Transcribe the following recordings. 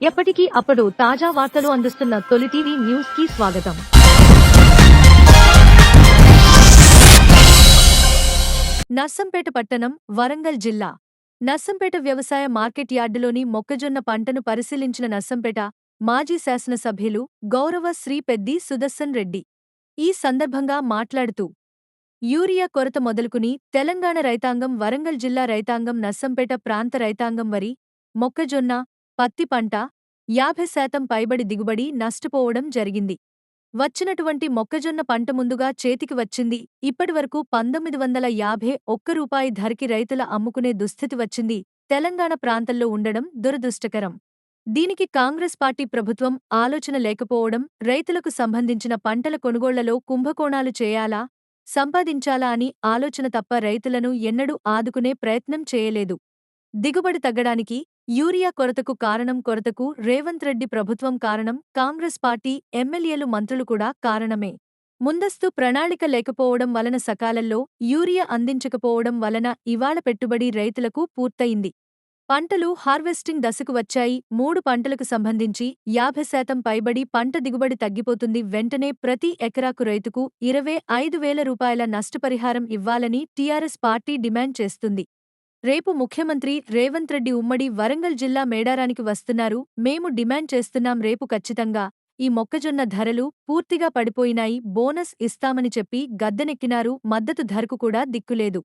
ఎప్పటికీ అప్పుడు తాజా వార్తలు అందిస్తున్న తొలి టీవీ న్యూస్కి స్వాగతం. నర్సంపేట పట్టణం వరంగల్ జిల్లా. నర్సంపేట వ్యవసాయ మార్కెట్ యార్డులోని మొక్కజొన్న పంటను పరిశీలించిన నర్సంపేట మాజీ శాసనసభ్యులు గౌరవ శ్రీ పెద్ది సుదర్శన్ రెడ్డి. ఈ సందర్భంగా మాట్లాడుతూ యూరియా కొరత మొదలుకుని తెలంగాణ రైతాంగం వరంగల్ జిల్లా రైతాంగం నర్సంపేట ప్రాంత రైతాంగం వరి మొక్కజొన్న పత్తి పంట యాభై శాతం పైబడి దిగుబడి నష్టపోవడం జరిగింది. వచ్చినటువంటి మొక్కజొన్న పంట ముందుగా చేతికి వచ్చింది. ఇప్పటివరకు పంతొమ్మిది వందల యాభై ఒక్క రూపాయి ధరకి రైతుల అమ్ముకునే దుస్థితి వచ్చింది. తెలంగాణ ప్రాంతంలో ఉండడం దురదృష్టకరం. దీనికి కాంగ్రెస్ పార్టీ ప్రభుత్వం ఆలోచన లేకపోవడం రైతులకు సంబంధించిన పంటల కొనుగోళ్ళలో కుంభకోణాలు చేయాలా సంపాదించాలా అని ఆలోచన తప్ప రైతులను ఎన్నడూ ఆదుకునే ప్రయత్నం చేయలేదు. దిగుబడి తగ్గడానికి యూరియా కొరతకు కారణం కొరతకు రేవంత్ రెడ్డి ప్రభుత్వం కారణం కాంగ్రెస్ పార్టీ ఎమ్మెల్యేలు మంత్రులు కూడా కారణమే. ముందస్తు ప్రణాళిక లేకపోవడం వలన సకాలంలో యూరియా అందించకపోవడం వలన ఇవాళ పెట్టుబడి రైతులకు పూర్తయింది. పంటలు హార్వెస్టింగ్ దశకు వచ్చాయి. మూడు పంటలకు సంబంధించి యాభై శాతం పైబడి పంట దిగుబడి తగ్గిపోతుంది. వెంటనే ప్రతి ఎకరాకు రైతుకు ఇరవై ఐదు వేల రూపాయల నష్టపరిహారం ఇవ్వాలని టీఆర్ఎస్ పార్టీ డిమాండ్ చేస్తుంది. రేపు ముఖ్యమంత్రి రేవంత్ రెడ్డి ఉమ్మడి వరంగల్ జిల్లా మేడారానికి వస్తున్నారు. మేము డిమాండ్ చేస్తున్నాం రేపు ఖచ్చితంగా. ఈ మొక్కజొన్న ధరలు పూర్తిగా పడిపోయినాయి. బోనస్ ఇస్తామని చెప్పి గద్దెనెక్కినారు. మద్దతు ధరకు కూడా దిక్కులేదు.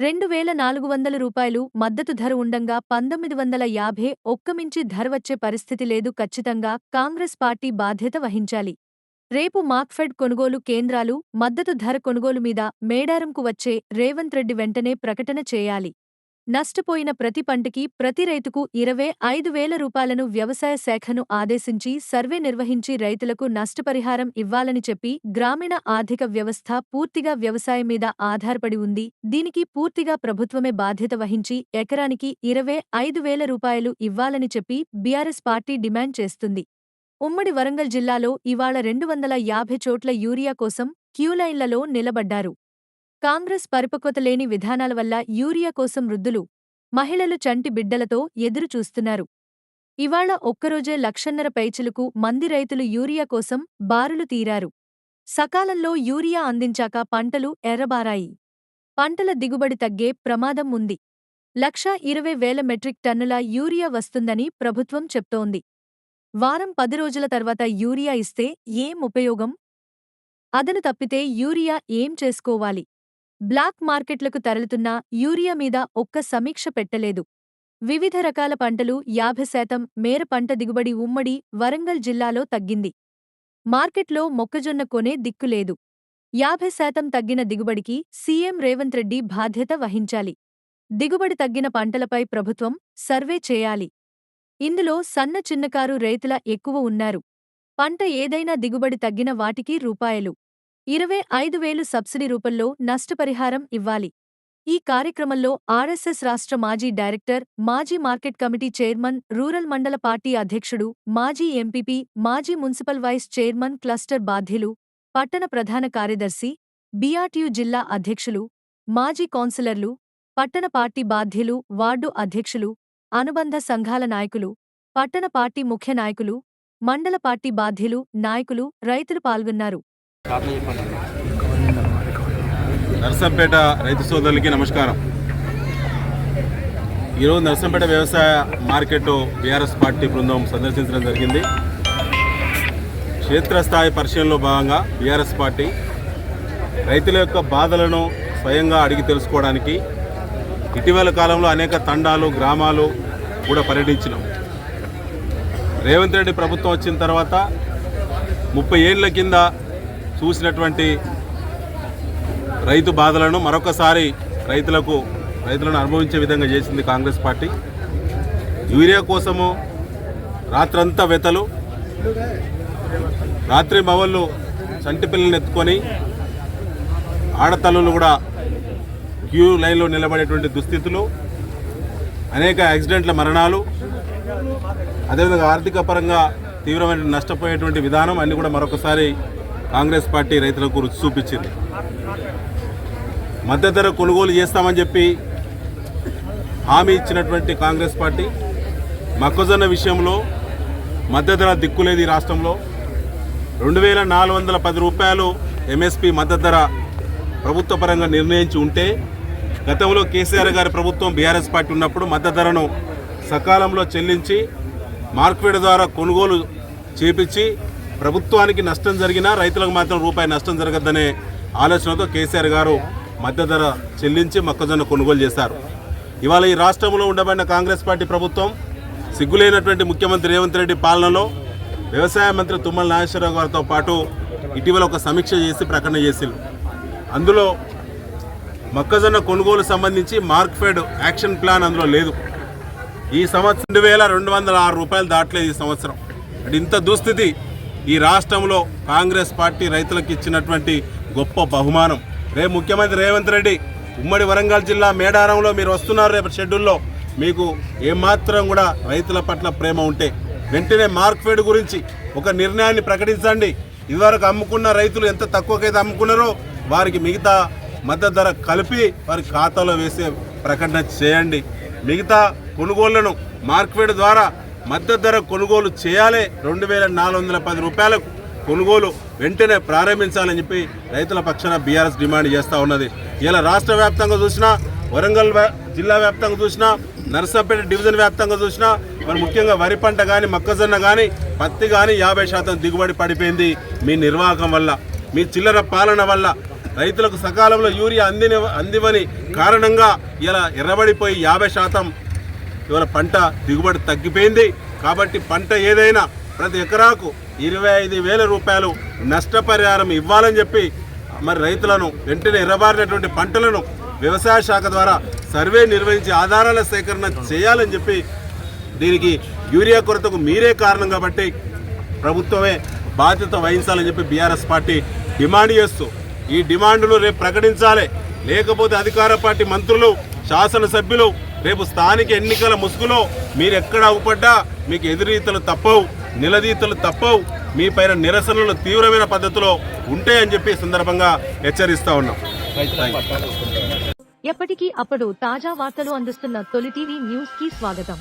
రెండు వేల నాలుగు వందల రూపాయలు మద్దతు ధర ఉండంగా పంతొమ్మిది వందల యాభై ఒక్కమించి ధర వచ్చే పరిస్థితి లేదు. ఖచ్చితంగా కాంగ్రెస్ పార్టీ బాధ్యత వహించాలి. రేపు మార్క్ఫెడ్ కొనుగోలు కేంద్రాలు మద్దతు ధర కొనుగోలు మీద మేడారంకు వచ్చే రేవంత్ రెడ్డి వెంటనే ప్రకటన చేయాలి. నష్టపోయిన ప్రతి పంటకి ప్రతి రైతుకు ఇరవై ఐదు వేల రూపాయలను వ్యవసాయ శాఖను ఆదేశించి సర్వే నిర్వహించి రైతులకు నష్టపరిహారం ఇవ్వాలని చెప్పి గ్రామీణ ఆర్థిక వ్యవస్థ పూర్తిగా వ్యవసాయం మీద ఆధారపడి ఉంది. దీనికి పూర్తిగా ప్రభుత్వమే బాధ్యత వహించి ఎకరానికి ఇరవై ఐదు వేల రూపాయలు ఇవ్వాలని చెప్పి బీఆర్ఎస్ పార్టీ డిమాండ్ చేస్తుంది. ఉమ్మడి వరంగల్ జిల్లాలో ఇవాళ రెండు వందల యాభై చోట్ల యూరియా కోసం క్యూలైన్లలో నిలబడ్డారు. కాంగ్రెస్ పరిపక్వత లేని విధానాల వల్ల యూరియా కోసం వృద్ధులు మహిళలు చంటి బిడ్డలతో ఎదురు చూస్తున్నారు. ఇవాళ ఒక్కరోజే లక్షన్నర పైచులకు మంది రైతులు యూరియా కోసం బారులు తీరారు. సకాలంలో యూరియా అందించాక పంటలు ఎర్రబారాయి. పంటల దిగుబడి తగ్గే ప్రమాదం ఉంది. లక్షా ఇరవై వేల మెట్రిక్ టన్నుల యూరియా వస్తుందని ప్రభుత్వం చెప్తోంది. వారం పది రోజుల తర్వాత యూరియా ఇస్తే ఏం ఉపయోగం? అదను తప్పితే యూరియా ఏం చేసుకోవాలి? బ్లాక్ మార్కెట్లకు తరలుతున్న యూరియా మీద ఒక్క సమీక్ష పెట్టలేదు. వివిధ రకాల పంటలు యాభై శాతం మేర పంట దిగుబడి ఉమ్మడి వరంగల్ జిల్లాలో తగ్గింది. మార్కెట్లో మొక్కజొన్న కొనే దిక్కులేదు యాభై శాతం తగ్గిన దిగుబడికి సీఎం రేవంత్ రెడ్డి బాధ్యత వహించాలి. దిగుబడి తగ్గిన పంటలపై ప్రభుత్వం సర్వే చేయాలి. ఇందులో సన్న చిన్నకారు రైతుల ఎక్కువ ఉన్నారు. పంట ఏదైనా దిగుబడి తగ్గిన వాటికి రూపాయలు. ఇరవై ఐదు వేలు సబ్సిడీ రూపంలో నష్టపరిహారం ఇవ్వాలి. ఈ కార్యక్రమంలో ఆర్ఎస్ఎస్ రాష్ట్ర మాజీ డైరెక్టర్ మాజీ market committee chairman rural mandal party అధ్యక్షుడు మాజీ ఎంపీపీ మాజీ మున్సిపల్ వైస్ చైర్మన్ క్లస్టర్ బాధ్యులు పట్టణ ప్రధాన కార్యదర్శి బీఆర్టీయు జిల్లా అధ్యక్షులు మాజీ కౌన్సిలర్లు పట్టణ పార్టీ బాధ్యులు వార్డు అధ్యక్షులు అనుబంధ సంఘాల నాయకులు పట్టణ పార్టీ ముఖ్య నాయకులు మండల పార్టీ బాధ్యులు నాయకులు రైతులు పాల్గొన్నారు. నర్సంపేట రైతు సోదరులకి నమస్కారం. ఈరోజు నర్సంపేట వ్యవసాయ మార్కెట్ బీఆర్ఎస్ పార్టీ బృందం సందర్శించడం జరిగింది. క్షేత్రస్థాయి పరిశీలనలో భాగంగా బీఆర్ఎస్ పార్టీ రైతుల యొక్క బాధలను స్వయంగా అడిగి తెలుసుకోవడానికి ఇటీవల కాలంలో అనేక తండాలు గ్రామాలు కూడా పర్యటించినాం. రేవంత్ రెడ్డి ప్రభుత్వం వచ్చిన తర్వాత ముప్పై ఏళ్ళ కింద చూసినటువంటి రైతు బాధలను మరొకసారి రైతులకు రైతులను అనుభవించే విధంగా చేసింది కాంగ్రెస్ పార్టీ. యూరియా కోసము రాత్రంతా వెతలు రాత్రి మవళ్ళు చంటి పిల్లల్ని ఎత్తుకొని ఆడతల్లులు కూడా క్యూ లైన్లో నిలబడేటువంటి దుస్థితులు అనేక యాక్సిడెంట్ల మరణాలు అదేవిధంగా ఆర్థిక పరంగా తీవ్రమైన నష్టపోయేటువంటి విధానం అన్నీ కూడా మరొకసారి కాంగ్రెస్ పార్టీ రైతులకు రుచి చూపించింది. మద్దతు ధర కొనుగోలు చేస్తామని చెప్పి హామీ ఇచ్చినటువంటి కాంగ్రెస్ పార్టీ మొక్కజొన్న విషయంలో మద్దతు ధర దిక్కులేదు ఈ రాష్ట్రంలో రెండు వేల నాలుగు వందల పది రూపాయలు ఎంఎస్పి మద్దతు ధర ప్రభుత్వ పరంగా నిర్ణయించి ఉంటే గతంలో కేసీఆర్ గారి ప్రభుత్వం బీఆర్ఎస్ పార్టీ ఉన్నప్పుడు మద్దతు ధరను సకాలంలో చెల్లించి మార్కెట్ ద్వారా కొనుగోలు చేపించి ప్రభుత్వానికి నష్టం జరిగినా రైతులకు మాత్రం రూపాయి నష్టం జరగద్దనే ఆలోచనతో కేసీఆర్ గారు మద్దతు ధర చెల్లించి మొక్కజొన్న కొనుగోలు చేశారు. ఇవాళ ఈ రాష్ట్రంలో ఉండబడిన కాంగ్రెస్ పార్టీ ప్రభుత్వం సిగ్గులేనటువంటి ముఖ్యమంత్రి రేవంత్ రెడ్డి పాలనలో వ్యవసాయ మంత్రి తుమ్మల నాగేశ్వరరావు గారితో పాటు ఇటీవల ఒక సమీక్ష చేసి ప్రకటన చేసింది. అందులో మొక్కజొన్న కొనుగోలు సంబంధించి మార్క్ఫెడ్ యాక్షన్ ప్లాన్ అందులో లేదు. ఈ సంవత్సరం రెండు వేల రెండు వందల ఆరు రూపాయలు దాటలేదు ఈ సంవత్సరం. అంటే ఇంత దుస్థితి ఈ రాష్ట్రంలో కాంగ్రెస్ పార్టీ రైతులకు ఇచ్చినటువంటి గొప్ప బహుమానం. రేపు ముఖ్యమంత్రి రేవంత్ రెడ్డి ఉమ్మడి వరంగల్ జిల్లా మేడారంలో మీరు వస్తున్నారు రేపు షెడ్యూల్లో. మీకు ఏమాత్రం కూడా రైతుల పట్ల ప్రేమ ఉంటే వెంటనే మార్క్ఫెడ్ గురించి ఒక నిర్ణయాన్ని ప్రకటించండి. ఇదివరకు అమ్ముకున్న రైతులు ఎంత తక్కువకైతే అమ్ముకున్నారో వారికి మిగతా మద్దతు ధర కలిపి వారి ఖాతాలో వేసే ప్రకటన చేయండి. మిగతా కొనుగోళ్ళను మార్క్ఫెడ్ ద్వారా మద్దతు ధర కొనుగోలు చేయాలి. రెండు వేల నాలుగు వందల పది రూపాయలకు కొనుగోలు వెంటనే ప్రారంభించాలని చెప్పి రైతుల పక్షాన బీఆర్ఎస్ డిమాండ్ చేస్తూ ఉన్నది. ఇలా రాష్ట్ర వ్యాప్తంగా చూసినా వరంగల్ జిల్లా వ్యాప్తంగా చూసినా నర్సంపేట డివిజన్ వ్యాప్తంగా చూసినా మరి ముఖ్యంగా వరి పంట కానీ మొక్కజొన్న కానీ పత్తి కానీ యాభై శాతం దిగుబడి పడిపోయింది మీ నిర్వాహకం వల్ల. మీ చిల్లర పాలన వల్ల. రైతులకు సకాలంలో యూరియా అందిన అందివని కారణంగా ఇలా ఎర్రబడిపోయి యాభై శాతం ఇవాళ పంట దిగుబడి తగ్గిపోయింది. కాబట్టి పంట ఏదైనా ప్రతి ఎకరాకు ఇరవై ఐదు వేల రూపాయలు నష్టపరిహారం ఇవ్వాలని చెప్పి మరి రైతులను వెంటనే ఎర్రబారినటువంటి పంటలను వ్యవసాయ శాఖ ద్వారా సర్వే నిర్వహించి ఆధారాల సేకరణ చేయాలని చెప్పి దీనికి యూరియా కొరతకు మీరే కారణం కాబట్టి ప్రభుత్వమే బాధ్యత వహించాలని చెప్పి బీఆర్ఎస్ పార్టీ డిమాండ్ చేస్తూ ఈ డిమాండ్ను రేపు ప్రకటించాలి. లేకపోతే అధికార పార్టీ మంత్రులు శాసనసభ్యులు రేపు స్థానిక ఎన్నికల ముసుగులో మీరు ఎక్కడ అవుపడ్డా మీకు ఎదురీతలు తప్పవు నిలదీతలు తప్పవు మీ పైన నిరసనలు తీవ్రమైన పద్ధతిలో ఉంటాయని చెప్పి సందర్భంగా హెచ్చరిస్తా ఉన్నాం. ఎప్పటికీ అప్పుడు తాజా వార్తలు అందిస్తున్న తొలి టీవీ న్యూస్కి స్వాగతం.